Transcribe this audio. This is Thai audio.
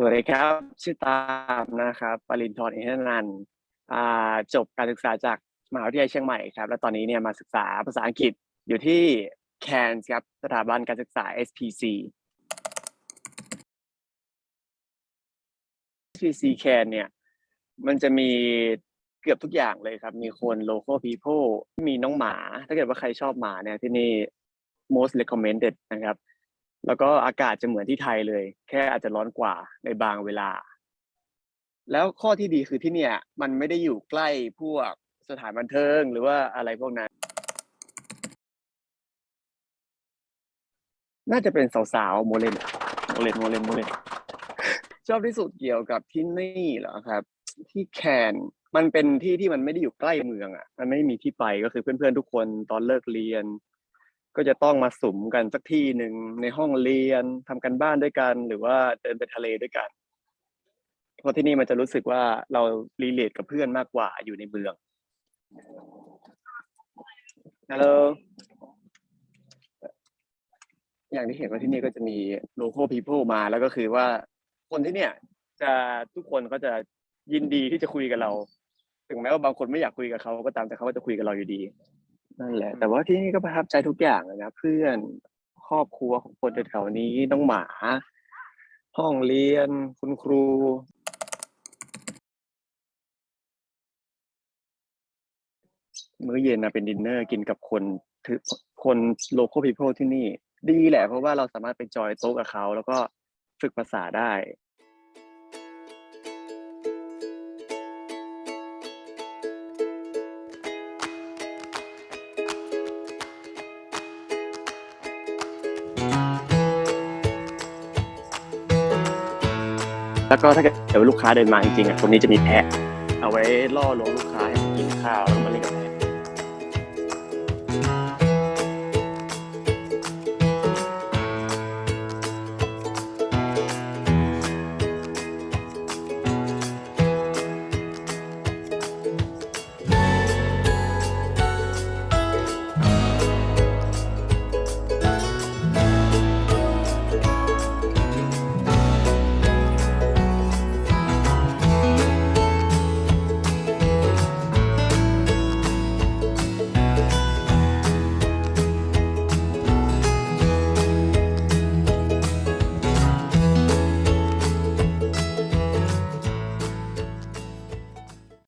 สวัสดีครับ ชื่อตามนะครับปรินทร์อินทนันจบการศึกษาจากมหาวิทยาลัยเชียงใหม่ครับ แล้วตอนนี้เนี่ยมาศึกษาภาษาอังกฤษอยู่ที่แคนส์ครับสถาบันการศึกษา SPC SPC แคนเนี่ยมันจะมีเกือบทุกอย่างเลยครับ มีคน local people มีน้องหมา ถ้าเกิดว่าใครชอบหมาเนี่ยที่นี่ most recommended นะครับ แล้วก็อากาศจะเหมือนที่ไทยเลย แค่อาจจะร้อนกว่าในบางเวลา แล้วข้อที่ดีคือที่เนี่ย มันไม่ได้อยู่ใกล้พวกสถานบันเทิงหรือว่าอะไรพวกนั้น น่าจะเป็นสาวๆโมเลนโมเลนโมเลนโมเลนชอบที่สุดเกี่ยวกับที่นี่เหรอครับ ที่แคนมันเป็นที่ที่มันไม่ได้อยู่ใกล้เมืองอะ มันไม่มีที่ไปก็คือเพื่อนๆทุกคนตอนเลิกเรียน ก็จะต้องมาสุมกันสักที่หนึ่งในห้องเรียนทำกันบ้านด้วยกัน หรือว่าเดินไปทะเลด้วยกัน เพราะที่นี่มันจะรู้สึกว่าเรารีเลทกับเพื่อนมากกว่าอยู่ในเมืองฮัลโหลอย่างที่เห็นว่าที่นี่ก็จะมี local people มาแล้วก็คือว่าคนที่เนี่ยจะทุกคนก็จะยินดีที่จะคุยกับเรา ถึงแม้ว่าบางคนไม่อยากคุยกับเขาก็ตามแต่เขาก็จะคุยกับเราอยู่ดี นั่นแหละ แต่ว่าที่นี่ก็ประทับใจทุกอย่างเลยนะเพื่อนครอบครัวของคนแถวๆนี้น้องหมา ห้องเรียนคุณครู มื้อเย็นนะเป็นดินเนอร์กินกับคนถือคนโลคอลพีเพิลที่นี่ ดีแหละเพราะว่าเราสามารถไปจอยโต๊ะกับเขา แล้วก็ฝึกภาษาได้ แล้วก็ถ้าเกิดเดี๋ยวลูกค้าเดินมาจริงๆอะตรงนี้จะมีแพะเอาไว้ล่อลวงลูกค้าให้กินข้าวแล้วมาเล่นกับแพะ